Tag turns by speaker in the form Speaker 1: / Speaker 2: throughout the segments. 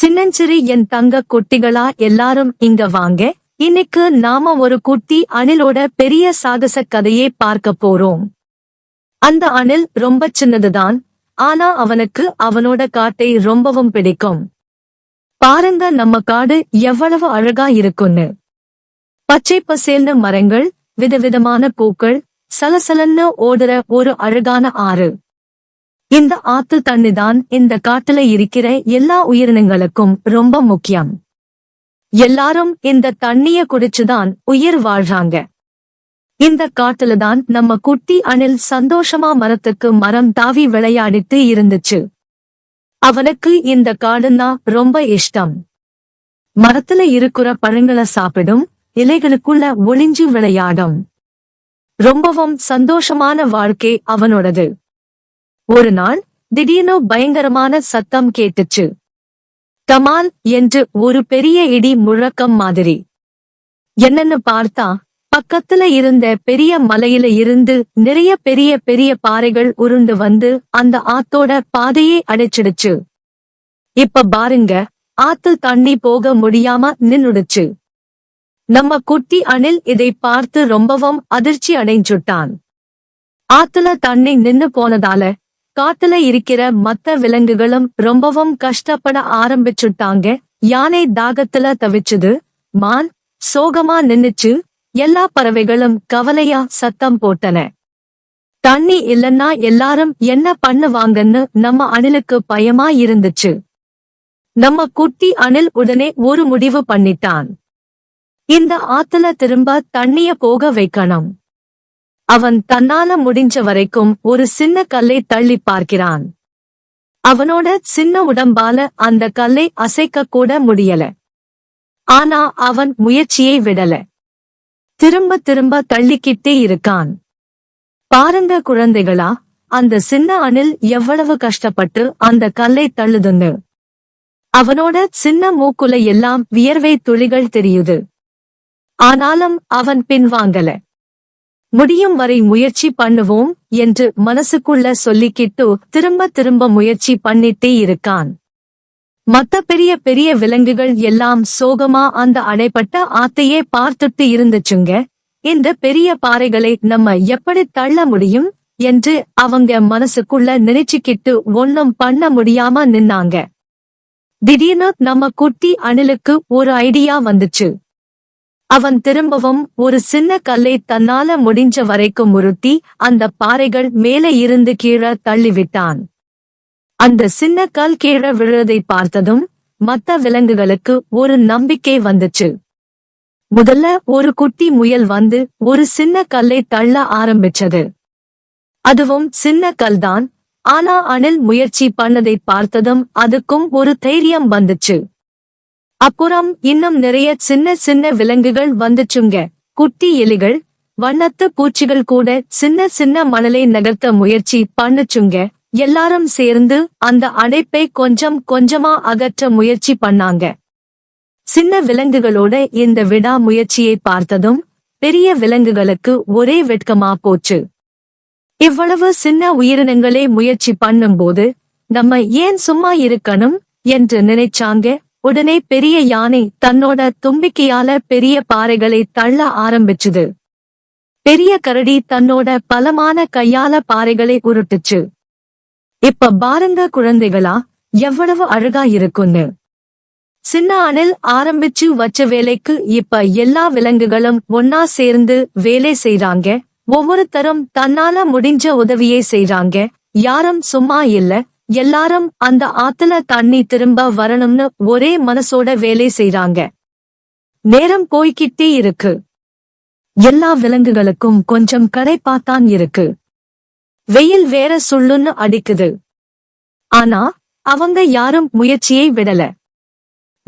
Speaker 1: சின்னஞ்சிறு என் தங்க குட்டிகளா எல்லாரும் இங்க வாங்க. இன்னைக்கு நாம ஒரு குட்டி அணிலோட பெரிய சாகச கதையே பார்க்க போறோம். அந்த அணில் ரொம்ப சின்னதுதான். ஆனா அவனுக்கு அவனோட காட்டை ரொம்பவும் பிடிக்கும். பாருங்க நம்ம காடு எவ்வளவு அழகா இருக்குன்னு. பச்சை பசேல்ன மரங்கள் விதவிதமான பூக்கள் சலசலன்னு ஓடுற ஒரு அழகான ஆறு. இந்த ஆத்து தண்ணிதான் இந்த காட்டுல இருக்கிற எல்லா உயிரினங்களுக்கும் ரொம்ப முக்கியம். எல்லாரும் இந்த தண்ணிய குடிச்சுதான் உயிர் வாழ்றாங்க. இந்த காட்டுல தான் நம்ம குட்டி அணில் சந்தோஷமா மரத்துக்கு மரம் தாவி விளையாடிட்டு இருந்துச்சு. அவனுக்கு இந்த காடுன்னா ரொம்ப இஷ்டம். மரத்துல இருக்கிற பழங்களை சாப்பிடும் இலைகளுக்குள்ள ஒளிஞ்சு விளையாடும். ரொம்பவும் சந்தோஷமான வாழ்க்கை அவனோடது. ஒரு நாள் திடீர்னு பயங்கரமான சத்தம் கேட்டுச்சு. கமால் என்று ஒரு பெரிய இடி முழக்கம் மாதிரி. என்னன்னு பார்த்தா பக்கத்துல இருந்த பெரிய மலையில இருந்து நிறைய பெரிய பெரிய பாறைகள் உருண்டு வந்து அந்த ஆத்தோட பாதையை அடைச்சிடுச்சு. இப்ப பாருங்க ஆத்து தண்ணி போக முடியாம நின்னுடுச்சு. நம்ம குட்டி அணில் இதை பார்த்து ரொம்பவும் அதிர்ச்சி அடைஞ்சுட்டான். ஆத்துல தண்ணி நின்னு போனதால காத்துல இருக்கிற மத்த விலங்குகளும் ரொம்பவும் கஷ்டப்பட ஆரம்பிச்சுட்டாங்க. யானை தாகத்துல தவிச்சுது. மான் சோகமா நின்னுச்சு. எல்லா பறவைகளும் கவலையா சத்தம் போட்டன. தண்ணி இல்லன்னா எல்லாரும் என்ன பண்ணுவாங்கன்னு நம்ம அணிலுக்கு பயமா இருந்துச்சு. நம்ம குட்டி அணில் உடனே ஒரு முடிவு பண்ணிட்டான். இந்த ஆத்துல திரும்ப தண்ணிய போக வைக்கணும். அவன் தன்னால முடிஞ்ச வரைக்கும் ஒரு சின்ன கல்லை தள்ளி பார்க்கிறான். அவனோட சின்ன உடம்பால அந்த கல்லை அசைக்க கூட முடியல. ஆனா அவன் முயற்சியை விடல. திரும்ப திரும்ப தள்ளிக்கிட்டே இருக்கான். பாருங்க குழந்தைகளா அந்த சின்ன அணில் எவ்வளவு கஷ்டப்பட்டு அந்த கல்லை தள்ளுதுன்னு. அவனோட சின்ன மூக்குல எல்லாம் வியர்வை துளிகள் தெரியுது. ஆனாலும் அவன் பின்வாங்கல. முடியும் வரை முயற்சி பண்ணுவோம் என்று மனசுக்குள்ள சொல்லிக்கிட்டு திரும்ப திரும்ப முயற்சி பண்ணிட்டே இருக்கான். மத்த பெரிய பெரிய விலங்குகள் எல்லாம் சோகமா அந்த அடைப்பட்ட ஆத்தையே பார்த்துட்டு இருந்துச்சுங்க இந்த பெரிய பாறைகளை நம்ம எப்படி தள்ள முடியும் என்று அவங்க மனசுக்குள்ள நினைச்சுக்கிட்டு ஒன்னும் பண்ண முடியாம நின்னாங்க. திடீர்னு நம்ம குட்டி அணிலுக்கு ஒரு ஐடியா வந்துச்சு. அவன் திரும்பவும் ஒரு சின்ன கல்லை தன்னால முடிஞ்ச வரைக்கும் உருட்டி அந்த பாறைகள் மேலே இருந்து கீழே தள்ளிவிட்டான். அந்த சின்ன கல் கீழே விழுறதை பார்த்ததும் மத்த விலங்குகளுக்கு ஒரு நம்பிக்கை வந்துச்சு. முதல்ல ஒரு குட்டி முயல் வந்து ஒரு சின்ன கல்லை தள்ள ஆரம்பிச்சது. அதுவும் சின்ன கல்தான் ஆனா அணில் முயற்சி பண்ணதை பார்த்ததும் அதுக்கும் ஒரு தைரியம் வந்துச்சு. அப்புறம் இன்னும் நிறைய சின்ன சின்ன விலங்குகள் வந்துச்சுங்க. குட்டி எலிகள் வண்ணத்து பூச்சிகள் கூட சின்ன சின்ன மணலை நகர்த்த முயற்சி பண்ணுச்சுங்க. எல்லாரும் சேர்ந்து அந்த அடைப்பை கொஞ்சம் கொஞ்சமா அகற்ற முயற்சி பண்ணாங்க. சின்ன விலங்குகளோட இந்த விடா முயற்சியை பார்த்ததும் பெரிய விலங்குகளுக்கு ஒரே வெட்கமா போச்சு. இவ்வளவு சின்ன உயிரினங்களே முயற்சி பண்ணும்போது நம்ம ஏன் சும்மா இருக்கணும் என்று நினைச்சாங்க? உடனே பெரிய யானை தன்னோட தும்பிக்கையால பெரிய பாறைகளை தள்ள ஆரம்பிச்சுது. பெரிய கரடி தன்னோட பலமான கையால பாறைகளை உருட்டுச்சு. இப்ப பாருங்க குழந்தைகளா எவ்வளவு அழகா இருக்குன்னு. சின்ன அணில் ஆரம்பிச்சு வச்ச வேலைக்கு இப்ப எல்லா விலங்குகளும் ஒன்னா சேர்ந்து வேலை செய்றாங்க. ஒவ்வொருத்தரும் தன்னால முடிஞ்ச உதவியை செய்றாங்க. யாரும் சும்மா இல்ல எல்லாரும் அந்த ஆத்துல தண்ணி திரும்ப வரணும்னு ஒரே மனசோட வேலை செய்றாங்க. நேரம் போய்கிட்டே இருக்கு. எல்லா விலங்குகளுக்கும் கொஞ்சம் கடைப்பாத்தான் இருக்கு. வெயில் வேற சுள்ளுன்னு அடிக்குது. ஆனா அவங்க யாரும் முயற்சியை விடல.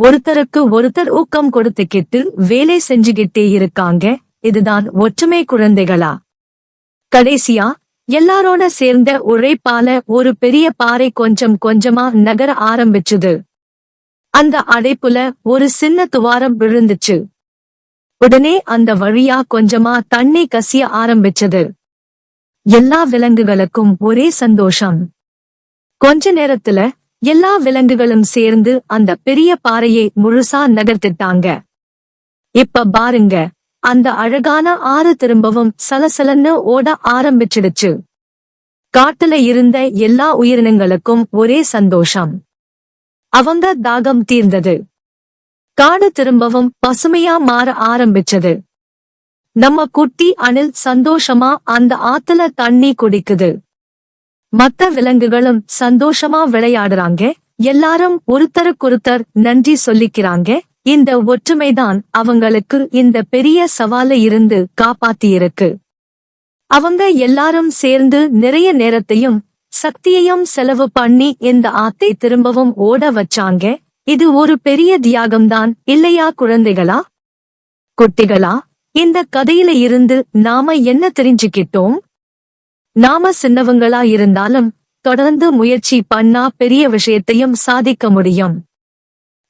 Speaker 1: ஒருத்தருக்கு ஒருத்தர் ஊக்கம் கொடுத்துக்கிட்டு வேலை செஞ்சுகிட்டே இருக்காங்க. இதுதான் ஒற்றுமை குழந்தைகளா. கடைசியா எல்லாரோட சேர்ந்த உழைப்பால ஒரு பெரிய பாறை கொஞ்சம் கொஞ்சமா நகர ஆரம்பிச்சுது. அந்த அடைப்புல ஒரு சின்ன துவாரம் விழுந்துச்சு. உடனே அந்த வழியா கொஞ்சமா தண்ணி கசிய ஆரம்பிச்சது. எல்லா விலங்குகளுக்கும் ஒரே சந்தோஷம். கொஞ்ச நேரத்துல எல்லா விலங்குகளும் சேர்ந்து அந்த பெரிய பாறையை முழுசா நகர்த்திட்டாங்க. இப்ப பாருங்க அந்த அழகான ஆறு திரும்பவும் சலசலன்னு ஓட ஆரம்பிச்சிடுச்சு. காட்டுல இருந்த எல்லா உயிரினங்களுக்கும் ஒரே சந்தோஷம். அவங்க தாகம் தீர்ந்தது. காடு திரும்பவும் பசுமையா மாற ஆரம்பிச்சது. நம்ம குட்டி அணில் சந்தோஷமா அந்த ஆத்துல தண்ணி குடிக்குது. மத்த விலங்குகளும் சந்தோஷமா விளையாடுறாங்க. எல்லாரும் ஒருத்தருக்கொருத்தர் நன்றி சொல்லிக்கிறாங்க. இந்த ஒற்றுமைதான் அவங்களுக்கு இந்த பெரிய சவால இருந்து காப்பாத்தியிருக்கு. அவங்க எல்லாரும் சேர்ந்து நிறைய நேரத்தையும் சக்தியையும் செலவு பண்ணி இந்த ஆத்தை திரும்பவும் ஓட வச்சாங்க. இது ஒரு பெரிய தியாகம்தான் இல்லையா குழந்தைகளா? குட்டிகளா இந்த கதையில இருந்து நாம என்ன தெரிஞ்சுக்கிட்டோம்? நாம சின்னவங்களா இருந்தாலும் தொடர்ந்து முயற்சி பண்ணா பெரிய விஷயத்தையும் சாதிக்க முடியும்.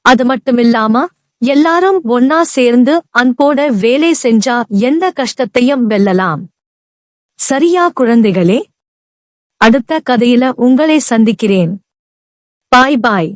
Speaker 1: அது மட்டுமில்லாம எல்லாரும் ஒன்னா சேர்ந்து அன்போட வேலை செஞ்சா எந்த கஷ்டத்தையும் வெல்லலாம். சரியா குழந்தைகளே? அடுத்த கதையில உங்களை சந்திக்கிறேன். பாய் பாய்.